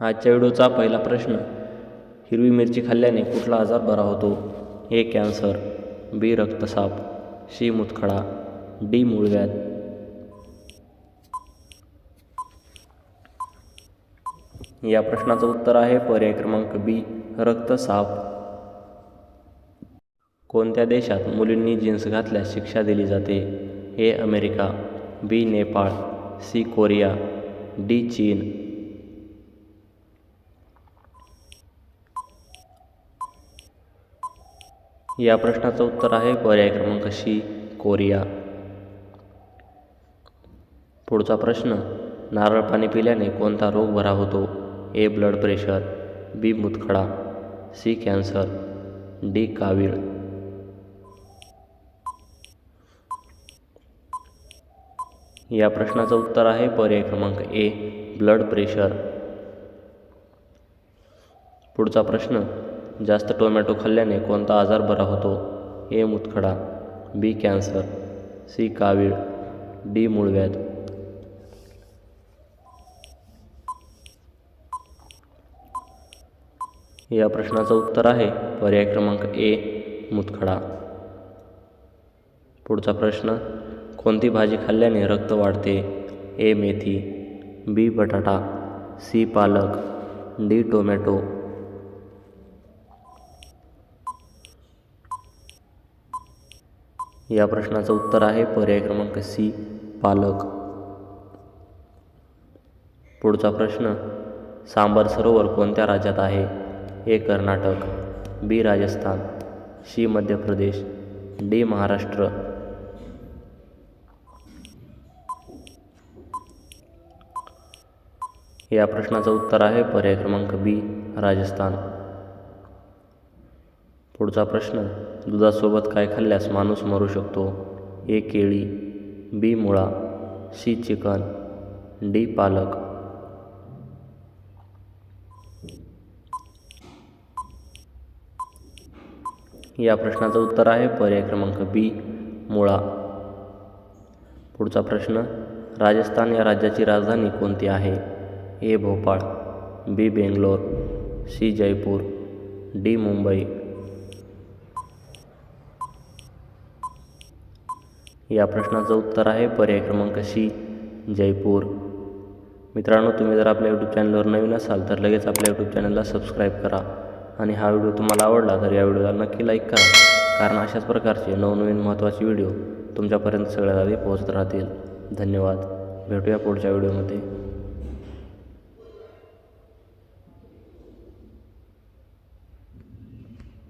आजच्या व्हिडिओचा पहिला प्रश्न. हिरवी मिरची खाल्ल्याने कुठला आजार बरा होतो? ए कॅन्सर बी रक्तसाप सी मुतखडा डी मूळव्याध. या प्रश्नाचं उत्तर आहे पर्याय क्रमांक बी रक्तसाप. कोणत्या देशात मुलींनी जीन्स घातल्यास शिक्षा दिली जाते? A America B Nepal C Korea D चीन. या प्रश्नाचं उत्तर आहे पर्याय क्रमांक सी कोरिया. पुढचा प्रश्न नारळ पाणी पिल्याने कोणता रोग बरा होतो? ए ब्लड प्रेशर बी मुतखडा सी कॅन्सर डी कावीळ. या प्रश्नाचं उत्तर आहे पर्याय क्रमांक ए ब्लड प्रेशर. पुढचा प्रश्न जास्त टोमॅटो खाल्ल्याने कोणता आजार बरा होतो? ए. मुतखडा बी. Cancer C. कावीळ डी. मूळव्याध. या प्रश्नाचं उत्तर आहे पर्याय क्रमांक ए मुतखडा. पुढचा प्रश्न कोणती भाजी खाल्ल्याने रक्त वाढते? ए. मेथी बी. बटाटा सी. पालक डी. टोमॅटो. या प्रश्नाचं उत्तर आहे. पर्याय क्रमांक सी पालक. पुढचा प्रश्न सांबर सरोवर कोणत्या राज्यात आहे? A Karnataka. B Rajasthan. C Madhya Pradesh. D Maharashtra. या प्रश्नाचं उत्तर आहे. पर्याय क्रमांक बी राजस्थान. पुढचा प्रश्न दुधासोबत काय खाल्ल्यास माणूस मरू शकतो? ए केळी बी मुळा सी चिकन डी पालक. या प्रश्नाचं उत्तर आहे पर्याय क्रमांक बी मुळा. पुढचा प्रश्न राजस्थान या राज्याची राजधानी कोणती आहे? A Bhopal B Bangalore C Jaipur D Mumbai. या प्रश्नाचं उत्तर आहे. पर्याय क्रमांक सी जयपूर. मित्रांनो तुम्ही जर आपल्या यूट्यूब चॅनलवर नवीन असाल तर लगेच आपल्या यूट्यूब चॅनलला सबस्क्राईब करा. आणि हा व्हिडिओ तुम्हाला आवडला तर या व्हिडिओला नक्की लाईक करा. कारण अशाच प्रकारचे नवनवीन महत्त्वाचे व्हिडिओ तुमच्यापर्यंत सगळ्यात आधी पोहोचत राहतील. धन्यवाद. भेटूया पुढच्या व्हिडिओमध्ये.